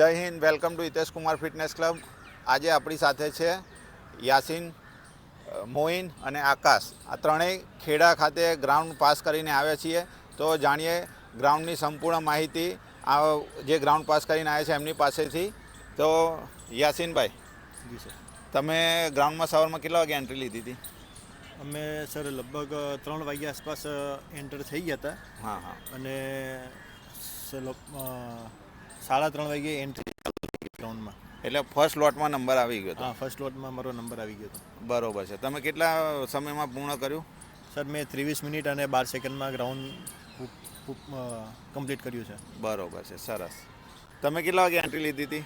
Jai Hind welcome to Hitesh Kumar fitness club. આજે આપણી સાથે છે યાસીન મોઇન અને આકાશ. આ ત્રણેય ખેડા ખાતે ગ્રાઉન્ડ પાસ કરીને આવ્યા છીએ. તો જાણીએ ગ્રાઉન્ડની સંપૂર્ણ માહિતી આ જે ગ્રાઉન્ડ પાસ કરીને આવ્યા છે એમની પાસેથી. તો યાસીનભાઈ જી સર. તમે ગ્રાઉન્ડમાં સવારમાં કેટલા વાગે એન્ટ્રી લીધી હતી? અમે સર લગભગ ત્રણ વાગ્યા આસપાસ એન્ટર થઈ ગયા હતા. હા હા. અને સાડા ત્રણ વાગે એન્ટ્રી ગ્રાઉન્ડમાં એટલે ફર્સ્ટ લોટમાં નંબર આવી ગયો હા ફર્સ્ટ લોટમાં મારો નંબર આવી ગયો હતો બરોબર છે. તમે કેટલા સમયમાં પૂર્ણ કર્યું? સર મેં ત્રેવીસ મિનિટ અને બાર સેકન્ડમાં ગ્રાઉન્ડ કમ્પ્લીટ કર્યું છે. બરોબર છે. સરસ. તમે કેટલા વાગે એન્ટ્રી લીધી હતી?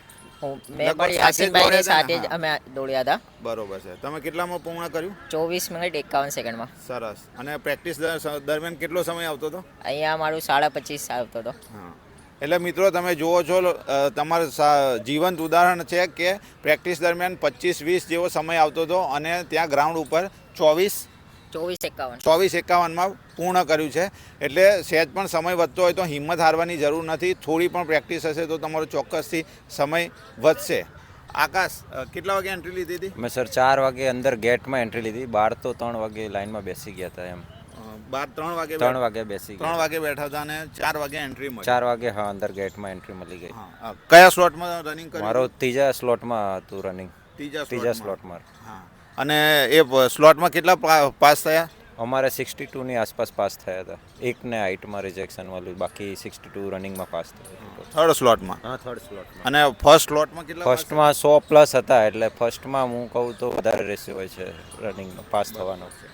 મેં પણ યાસીનભાઈની દોડ્યા હતા સાથે જ અમે દોડ્યા હતા. બરોબર છે. તમે કેટલામાં પૂર્ણ કર્યું? ચોવીસ મિનિટ એકાવન સેકન્ડમાં. સરસ. અને પ્રેક્ટિસ દરમિયાન કેટલો સમય આવતો હતો? અહીંયા મારું સાડા પચીસ આવતો હતો. હા. એટલે મિત્રો તમે જુઓ છો તમારું સા- જીવંત ઉદાહરણ છે કે પ્રેક્ટિસ દરમિયાન પચીસ વીસ જેવો સમય આવતો હતો અને ત્યાં ગ્રાઉન્ડ ઉપર ચોવીસ ચોવીસ એકાવન. ચોવીસ એકાવનમાં પૂર્ણ કર્યું છે. એટલે સહેજ પણ સમય વધતો હોય તો હિંમત હારવાની જરૂર નથી. થોડી પણ પ્રેક્ટિસ હશે તો તમારો ચોક્કસથી સમય વધશે. આકાશ કેટલા વાગે એન્ટ્રી લીધી હતી? મેં સર ચાર વાગે અંદર ગેટમાં એન્ટ્રી લીધી. બાર તો ત્રણ વાગે લાઇનમાં બેસી ગયા હતા એમ. બાર ત્રણ વાગે ત્રણ વાગે બેસી ત્રણ વાગે બેઠા હતા અને ચાર વાગે એન્ટ્રી મળી. ચાર વાગે હા અંદર ગેટમાં એન્ટ્રી મળી ગઈ. કયા સ્લોટમાં રનિંગ કર્યું મારો ત્રીજા સ્લોટમાં હતું રનિંગ ત્રીજા ત્રીજા સ્લોટમાં હા. અને એ સ્લોટમાં કેટલા પાસ થયા? અમારે સિક્સટી ટુની આસપાસ પાસ થયા હતા. એકને હાઇટમાં રિજેક્શન વાળું બાકી સિક્સટી ટુ રનિંગમાં પાસ થયા થર્ડ સ્લોટમાં હા થર્ડ સ્લોટમાં અને ફર્સ્ટ સ્લોટમાં કેટલા ફર્સ્ટમાં સો પ્લસ હતા એટલે ફર્સ્ટમાં હું કહું તો વધારે રેસ હોય છે રનિંગનો પાસ થવાનો. થયા?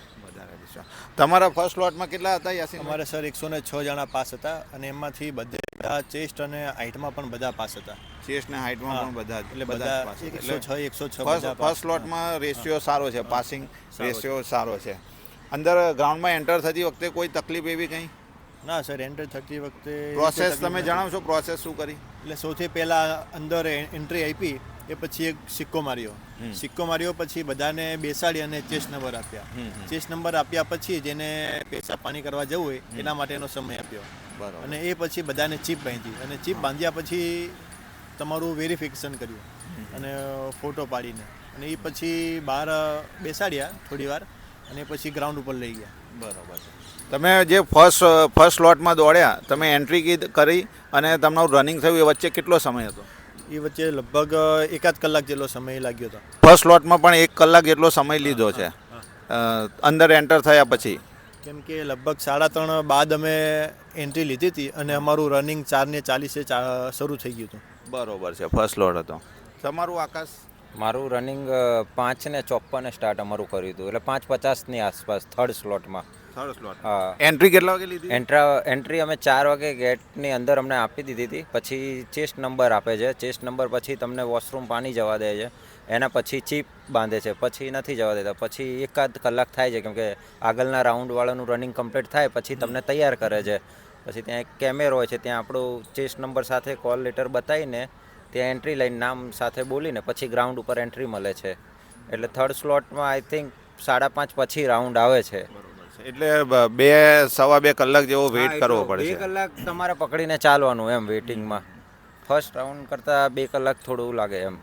વિશ્વાસ. તમારા ફર્સ્ટ લોટમાં કેટલા હતા યાસીન? અમારે સર એકસો ને છ જણા પાસ હતા અને એમાંથી બધા ચેસ્ટ અને હાઇટમાં પણ બધા પાસ હતા. ચેસ્ટ ને હાઇટમાં પણ બધા એટલે બધા એકસો છ એકસો છ ફર્સ્ટ લોટમાં રેશિયો સારો છે પાસિંગ રેશિયો સારો છે. અંદર ગ્રાઉન્ડમાં એન્ટર થતી વખતે કોઈ તકલીફ એવી કંઈ? ના સર એન્ટર થતી વખતે પ્રોસેસ તમે જણાવશો પ્રોસેસ શું કરી? એટલે સૌથી પહેલાં અંદર એન્ટ્રી આપી એ પછી એક સિક્કો માર્યો. સિક્કો માર્યો પછી બધાને બેસાડી અને ચેસ નંબર આપ્યા. હમ. નંબર આપ્યા પછી જેને પેશાબ પાણી કરવા જવું હોય એના માટેનો સમય આપ્યો. બરોબર. અને એ પછી બધાને ચીપ બાંધી. અને ચીપ બાંધ્યા પછી તમારું વેરિફિકેશન કર્યું. અને ફોટો પાડીને. અને એ પછી બહાર બેસાડ્યા થોડી વાર અને પછી ગ્રાઉન્ડ ઉપર લઈ ગયા. બરોબર. તમે જે ફર્સ્ટ ફર્સ્ટ સ્લોટમાં દોડ્યા તમે એન્ટ્રી કરી અને તમારું રનિંગ થયું એ વચ્ચે કેટલો સમય હતો? એ વચ્ચે લગભગ એકાદ કલાક જેટલો સમય લાગ્યો હતો. ફર્સ્ટ લોટમાં પણ એક કલાક જેટલો સમય લીધો છે. અંદર એન્ટર થયા પછી. કેમ કે લગભગ સાડા ત્રણ બાદ અમે એન્ટ્રી લીધી હતી અને અમારું રનિંગ ચારને ચાલીસે શરૂ થઈ ગયું હતું. બરોબર છે ફર્સ્ટ લોટ હતો. તમારું આકાશ? મારું રનિંગ પાંચ ને ચોપ્પને સ્ટાર્ટ અમારું કર્યું હતું. એટલે પાંચ પચાસની આસપાસ થર્ડ સ્લોટમાં થર્ડ સ્લોટ હા. એન્ટ્રી કેટલા વાગે લીધી? એન્ટ્રા એન્ટ્રી અમે ચાર વાગે ગેટની અંદર અમને આપી દીધી હતી. પછી ચેસ્ટ નંબર આપે છે. ચેસ્ટ નંબર પછી તમને વોશરૂમ પાણી જવા દે છે. એના પછી ચીપ બાંધે છે. પછી નથી જવા દેતા. પછી એકાદ કલાક થાય છે કેમ કે આગળના રાઉન્ડવાળાનું રનિંગ કમ્પ્લીટ થાય પછી તમને તૈયાર કરે છે. પછી ત્યાં એક કેમેરો હોય છે. ત્યાં આપણું ચેસ્ટ નંબર સાથે કોલ લેટર બતાવીને ત્યાં એન્ટ્રી લઈને નામ સાથે બોલીને પછી ગ્રાઉન્ડ ઉપર એન્ટ્રી મળે છે. એટલે થર્ડ સ્લોટમાં આઈ થિંક સાડા પાંચ પછી રાઉન્ડ આવે છે. એટલે બે સવા બે કલાક જેવો વેઇટ કરવો પડે બે કલાક તમારે પકડીને ચાલવાનું એમ વેઇટિંગમાં ફર્સ્ટ રાઉન્ડ કરતાં બે કલાક થોડું લાગે એમ.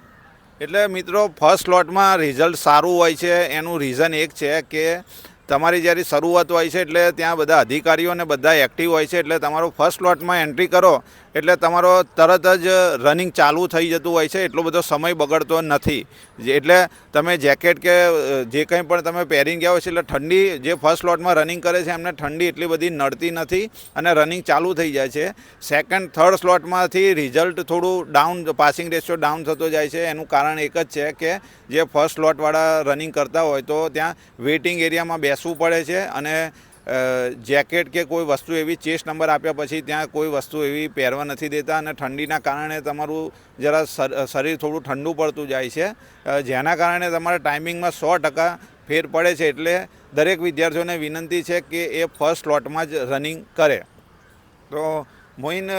એટલે મિત્રો ફર્સ્ટ સ્લોટમાં રિઝલ્ટ સારું હોય છે એનું રીઝન એક છે કે તમારી જ્યારે શરૂઆત હોય છે એટલે ત્યાં બધા અધિકારીઓ અને બધા એક્ટિવ હોય છે એટલે તમારો ફર્સ્ટ સ્લોટમાં એન્ટ્રી કરો એટલે તમારો તરત જ રનિંગ ચાલુ થઈ જતું હોય છે, એટલો બધો સમય બગડતો નથી. એટલે તમે જેકેટ કે જે કંઈ પણ તમે પહેરીને ગયા હોય છે, એટલે ઠંડી જે ફર્સ્ટ સ્લોટમાં રનિંગ કરે છે, એમને ઠંડી એટલી બધી નડતી નથી અને રનિંગ ચાલુ થઈ જાય છે. સેકન્ડ થર્ડ સ્લોટમાંથી રિઝલ્ટ થોડું ડાઉન પાસિંગ રેશિયો ડાઉન થતો જાય છે. એનું કારણ એક જ છે કે, જે ફર્સ્ટ સ્લોટવાળા રનિંગ કરતા હોય તો ત્યાં વેઇટિંગ એરિયામાં બેસવું પડે છે અને જેકેટ કે કોઈ વસ્તુ એવી ચેસ્ટ નંબર આપ્યા પછી ત્યાં કોઈ વસ્તુ એવી પહેરવા નથી દેતા અને ઠંડીના કારણે તમારું જરા શરીર થોડું ઠંડુ પડતું જાય છે. જેના કારણે તમારા ટાઈમિંગમાં સો ટકા ફેર પડે છે એટલે દરેક વિદ્યાર્થીઓને વિનંતી છે કે એ ફર્સ્ટ સ્લોટમાં જ રનિંગ કરે. તો મોઇન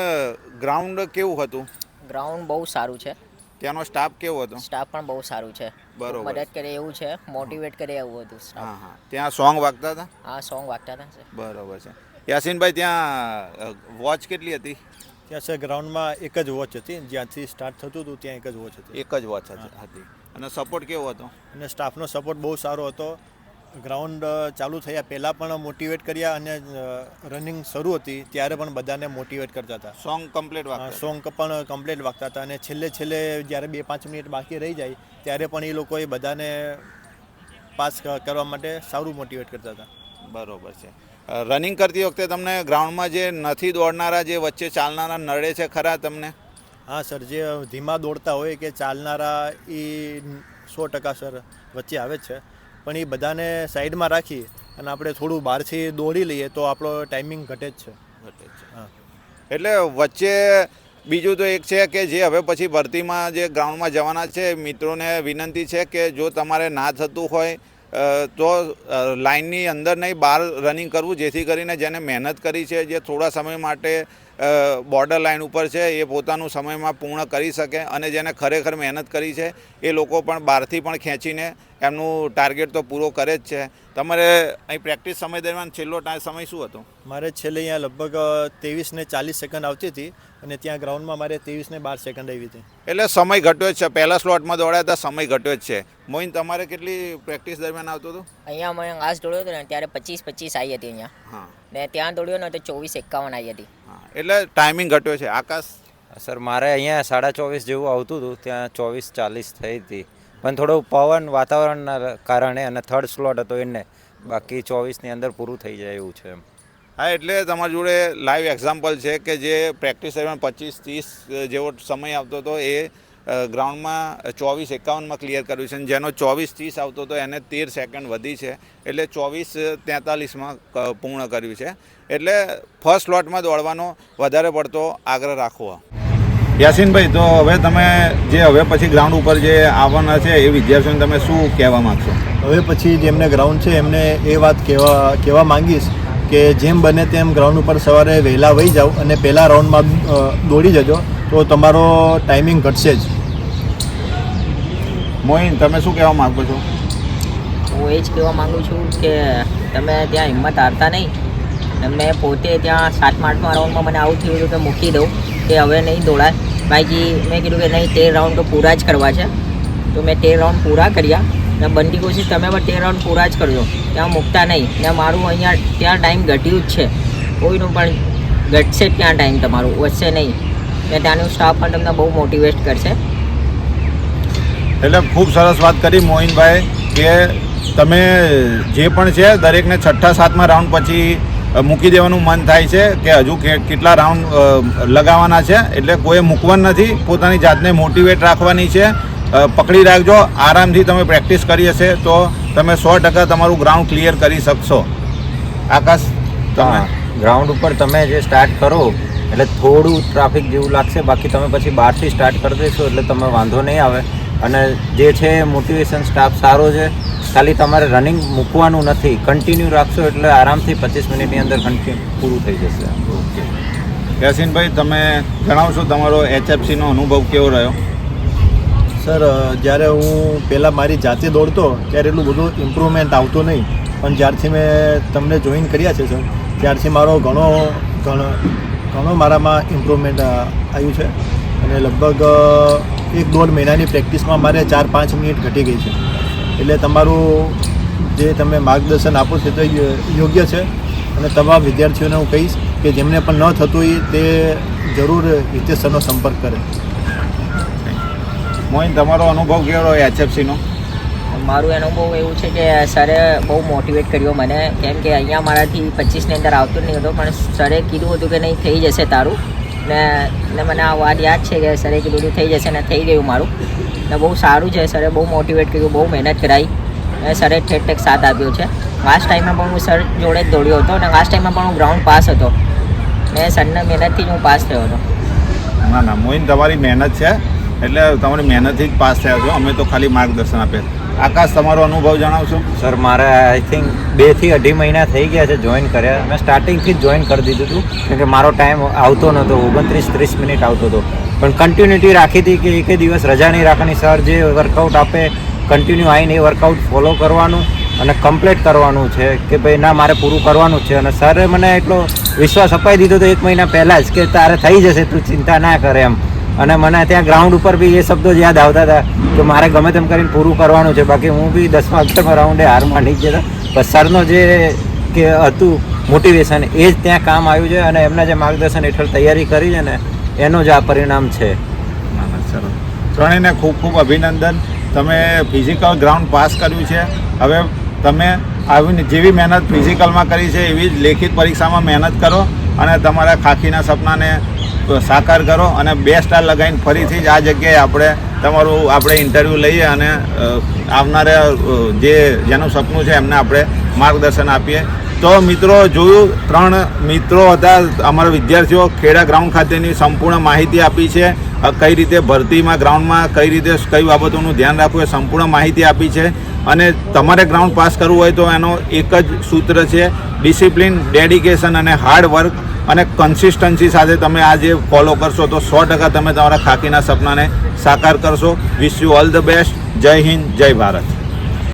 ગ્રાઉન્ડ કેવું હતું? ગ્રાઉન્ડ બહુ સારું છે. ત્યાંનો સ્ટાફ કેવો હતો? સ્ટાફ પણ બહુ સારું છે. બરોબર. મદદ કરે એવું છે મોટિવેટ કરે એવું હતું હા હા. ત્યાં સોંગ વાગતા હતા? આ સોંગ વાગતા હતા બરોબર છે. યાસીનભાઈ ત્યાં વોચ કેટલી હતી? ત્યાં છે ગ્રાઉન્ડમાં એક જ વોચ હતી. જ્યાંથી સ્ટાર્ટ થતું હતું ત્યાં એક જ વોચ હતી. એક જ વોચ હતી. અને સપોર્ટ કેવો હતો? અને સ્ટાફનો સપોર્ટ બહુ સારો હતો. ગ્રાઉન્ડ ચાલુ થયા પહેલાં પણ મોટિવેટ કર્યા અને રનિંગ શરૂ હતી ત્યારે પણ બધાને મોટિવેટ કરતા હતા. સોંગ કમ્પ્લીટ સોંગ પણ કમ્પ્લીટ વાગતા હતા અને છેલ્લે છેલ્લે જ્યારે બે પાંચ મિનિટ બાકી રહી જાય ત્યારે પણ એ લોકોએ બધાને પાસ કરવા માટે સારું મોટિવેટ કરતા હતા. બરોબર છે. રનિંગ કરતી વખતે તમને ગ્રાઉન્ડમાં જે નથી દોડનારા જે વચ્ચે ચાલનારા નડે છે ખરા તમને? હા સર જે ધીમા દોડતા હોય કે ચાલનારા એ સો ટકા સર વચ્ચે આવે જ છે. પણ એ બધાને સાઈડમાં રાખી અને આપણે થોડું બહારથી દોડી લઈએ તો આપણો ટાઈમિંગ ઘટે જ છે. ઘટે હા. એટલે વચ્ચે બીજું તો એક છે કે જે હવે પછી ભરતીમાં જે ગ્રાઉન્ડમાં જવાના છે મિત્રોને વિનંતી છે કે જો તમારે ના થતું હોય તો લાઇનની અંદર નહીં, બહાર રનિંગ કરવું, જેથી કરીને જેને મહેનત કરી છે, જે થોડા સમય માટે બોર્ડર લાઇન ઉપર છે, એ પોતાનું સમયમાં પૂર્ણ કરી શકે અને જેને ખરેખર મહેનત કરી છે, એ લોકો પણ બહારથી પણ ખેંચીને એમનું ટાર્ગેટ તો પૂરો કરે જ છે. તમારે અહીં પ્રેક્ટિસ સમય દરમિયાન છેલ્લો સમય શું હતો? મારે છેલ્લે અહીંયા લગભગ ત્રેવીસ ને ચાલીસ સેકન્ડ આવતી હતી. અને ત્યાં ગ્રાઉન્ડમાં મારે ત્રેવીસ ને બાર સેકન્ડ આવી હતી. એટલે સમય ઘટ્યો જ છે. પહેલા સ્લોટમાં દોડ્યા હતા સમય ઘટ્યો જ છે. મોઇન તમારે કેટલી પ્રેક્ટિસ દરમિયાન આવતું હતું? અહીંયા અમે લાસ્ટ દોડ્યો હતો ને ત્યારે પચીસ પચીસ આવી હતી અહીંયા. હા. ને ત્યાં દોડ્યો ને તો ચોવીસ એકાવન આવી હતી. એટલે ટાઈમિંગ ઘટ્યો છે. આકાશ? સર મારે અહીંયા સાડા ચોવીસ જેવું આવતું હતું ત્યાં ચોવીસ ચાલીસ થઈ હતી. પણ થોડું પવન વાતાવરણના કારણે અને થર્ડ સ્લોટ હતો એને બાકી ચોવીસની અંદર પૂરું થઈ જાય એવું છે એમ. હા, એટલે તમારી જોડે લાઈવ એક્ઝામ્પલ છે કે જે પ્રેક્ટિસ દરમિયાન પચીસ, ત્રીસ જેવો સમય આવતો હતો એ ગ્રાઉન્ડમાં ચોવીસ, એકાવનમાં ક્લિયર કર્યું છે અને જેનો ચોવીસ, ત્રીસ આવતો હતો એને તેર સેકન્ડ વધી છે. એટલે ચોવીસ, તેતાલીસમાં પૂર્ણ કર્યું છે. એટલે ફર્સ્ટ સ્લોટમાં દોડવાનો વધારે પડતો આગ્રહ રાખવો યાસીનભાઈ, તો હવે તમે જે હવે પછી ગ્રાઉન્ડ ઉપર જે આવવાના છે એ વિદ્યાર્થીઓને તમે શું કહેવા માગશો? હવે પછી જેમને ગ્રાઉન્ડ છે એમને એ વાત કહેવા કહેવા માંગીશ. કે જેમ બને તેમ ગ્રાઉન્ડ ઉપર સવારે વહેલા વહી જાઓ અને પહેલા રાઉન્ડમાં દોડી જજો, તો તમારો ટાઈમિંગ ઘટશે જ. મોહિન, તમે શું કહેવા માગો છો? હું એ જ કહેવા માગું છું કે તમે ત્યાં હિંમત હારતા નહીં. મેં પોતે ત્યાં સાતમા આઠમા રાઉન્ડમાં મને આવું થયું હતું કે મૂકી દઉં કે હવે નહીં દોડાય. બાકી મેં કીધું કે નહીં તેર રાઉન્ડ તો પૂરા જ કરવા છે. તો મેં તેર રાઉન્ડ પૂરા કર્યા. ને બનતી કોશિશ તમે પણ તે રાઉન્ડ પૂરા જ કરજો. ત્યાં મૂકતા નહીં. ને મારું અહીંયા ત્યાં ટાઈમ ઘટ્યું જ છે. કોઈનું પણ ઘટશે ત્યાં ટાઈમ તમારું, વધશે નહીં. ને ત્યાંનું સ્ટાફ પણ તમને બહુ મોટિવેટ કરશે. એટલે ખૂબ સરસ વાત કરી મોહિનભાઈ, કે તમે જે પણ છે, દરેકને છઠ્ઠા, સાતમા રાઉન્ડ પછી મૂકી દેવાનું મન થાય છે, કે હજુ કેટલા રાઉન્ડ લગાવવાના છે. એટલે કોઈ મૂકવાનું નથી, પોતાની જાતને મોટિવેટ રાખવાની છે. પકડી રાખજો. આરામથી તમે પ્રેક્ટિસ કરી હશે તો તમે સો ટકા તમારું ગ્રાઉન્ડ ક્લિયર કરી શકશો. આકાશ તમે? ગ્રાઉન્ડ ઉપર તમે જે સ્ટાર્ટ કરો એટલે થોડું ટ્રાફિક જેવું લાગશે બાકી તમે પછી બહારથી સ્ટાર્ટ કરી દેશો એટલે તમે વાંધો નહીં આવે. અને જે છે મોટિવેશન સ્ટાફ સારો છે ખાલી તમારે રનિંગ મૂકવાનું નથી કન્ટિન્યુ રાખશો એટલે આરામથી પચીસ મિનિટની અંદર કન્ટિન્યુ પૂરું થઈ જશે. ઓકે. યાસીનભાઈ તમે જણાવશો તમારો એચએફસીનો અનુભવ કેવો રહ્યો? સર જ્યારે હું પહેલાં મારી જાતે દોડતો, ત્યારે એટલું બધું ઇમ્પ્રુવમેન્ટ આવતું નહીં. પણ જ્યારથી મેં તમને જોઈન કર્યા છે સર ત્યારથી મારો ઘણો ઘણો ઘણો મારામાં ઇમ્પ્રુવમેન્ટ આવ્યું છે. અને લગભગ એક દોઢ મહિનાની પ્રેક્ટિસમાં મારે ચાર, પાંચ મિનિટ ઘટી ગઈ છે. એટલે તમારું જે તમે માર્ગદર્શન આપો છો તે યોગ્ય છે. અને તમામ વિદ્યાર્થીઓને હું કહીશ કે જેમને પણ ન થતું હોય તે જરૂર હિતેશ સરનો સંપર્ક કરે. મોહિન તમારો અનુભવ કેવો એચએફસીનો? મારું અનુભવ એવું છે કે સરે બહુ મોટિવેટ કર્યો મને. કેમ કે અહીંયા મારાથી પચીસની અંદર આવતું જ નહીં હતો પણ સરે કીધું હતું કે નહીં થઈ જશે તારું. ને ને મને આ વાત યાદ છે કે સરે કીધું હતું થઈ જશે ને થઈ ગયું મારું. ને બહુ સારું છે સરે બહુ મોટિવેટ કર્યું બહુ મહેનત કરાવી ને સરે ઠેક ઠેક સાથ આપ્યો છે. લાસ્ટ ટાઈમમાં પણ હું સર જોડે જ દોડ્યો હતો અને લાસ્ટ ટાઈમમાં પણ હું ગ્રાઉન્ડ પાસ હતો. ને સરના મહેનતથી જ હું પાસ થયો હતો. ના ના મોહિન તમારી મહેનત છે. એટલે તમારી મહેનતથી જ પાસ થયા છો. અમે તો ખાલી માર્ગદર્શન આપે આકાશ, તમારો અનુભવ જણાવશો? સર, મારે આઈ થિંક બેથી અઢી મહિના થઈ ગયા છે જોઈન કર્યા. મેં સ્ટાર્ટિંગથી જ જોઈન કરી દીધું હતું. કેમ કે મારો ટાઈમ આવતો નહોતો. ઓગણત્રીસ, ત્રીસ મિનિટ આવતો હતો. પણ કન્ટિન્યુટી રાખી હતી કે એકે દિવસ રજા નહીં રાખવાની. સર, જે વર્કઆઉટ આપે કન્ટિન્યુ આવીને એ વર્કઆઉટ ફોલો કરવાનું અને કમ્પ્લીટ કરવાનું છે કે ભાઈ ના, મારે પૂરું કરવાનું છે. અને સરે મને એટલો વિશ્વાસ અપાઈ દીધો તો એક મહિના પહેલાં જ કે તારે થઈ જશે, તું ચિંતા ના કરે એમ. અને મને ત્યાં ગ્રાઉન્ડ ઉપર બી એ શબ્દો જ યાદ આવતા હતા કે મારે ગમે તેમ કરીને પૂરું કરવાનું છે. બાકી હું બી દસમા અક્ષરમાં રાઉન્ડે હાર માની જ હતા. પણ સરનો જે કે હતું મોટિવેશન એ જ ત્યાં કામ આવ્યું છે અને એમના જે માર્ગદર્શન હેઠળ તૈયારી કરી છે ને, એનો જ આ પરિણામ છે. ત્રણેયને ખૂબ ખૂબ અભિનંદન. તમે ફિઝિકલ ગ્રાઉન્ડ પાસ કર્યું છે. હવે તમે આવી જેવી મહેનત ફિઝિકલમાં કરી છે, એવી જ લેખિત પરીક્ષામાં મહેનત કરો અને તમારા ખાખીના સપનાને સાકાર કરો અને બે સ્ટાર લગાવીને ફરીથી જ આ જગ્યાએ આપણે તમારું આપણે ઇન્ટરવ્યૂ લઈએ અને આવનારા જે જેનું સપનું છે એમને આપણે માર્ગદર્શન આપીએ. તો મિત્રો, જોયું, ત્રણ મિત્રો હતા અમારા વિદ્યાર્થીઓ, ખેડા ગ્રાઉન્ડ ખાતેની સંપૂર્ણ માહિતી આપી છે. કઈ રીતે ભરતીમાં ગ્રાઉન્ડમાં કઈ રીતે, કઈ બાબતોનું ધ્યાન રાખવું એ સંપૂર્ણ માહિતી આપી છે. અને તમારે ગ્રાઉન્ડ પાસ કરવું હોય તો એનો એક જ સૂત્ર છે ડિસિપ્લિન ડેડિકેશન અને હાર્ડ વર્ક અને કન્સિસ્ટન્સી સાથે તમે આ જે ફોલો કરશો તો સો ટકા તમે તમારા ખાકીના સપનાને સાકાર કરશો. Wish you all the best Jai Hind, જય ભારત.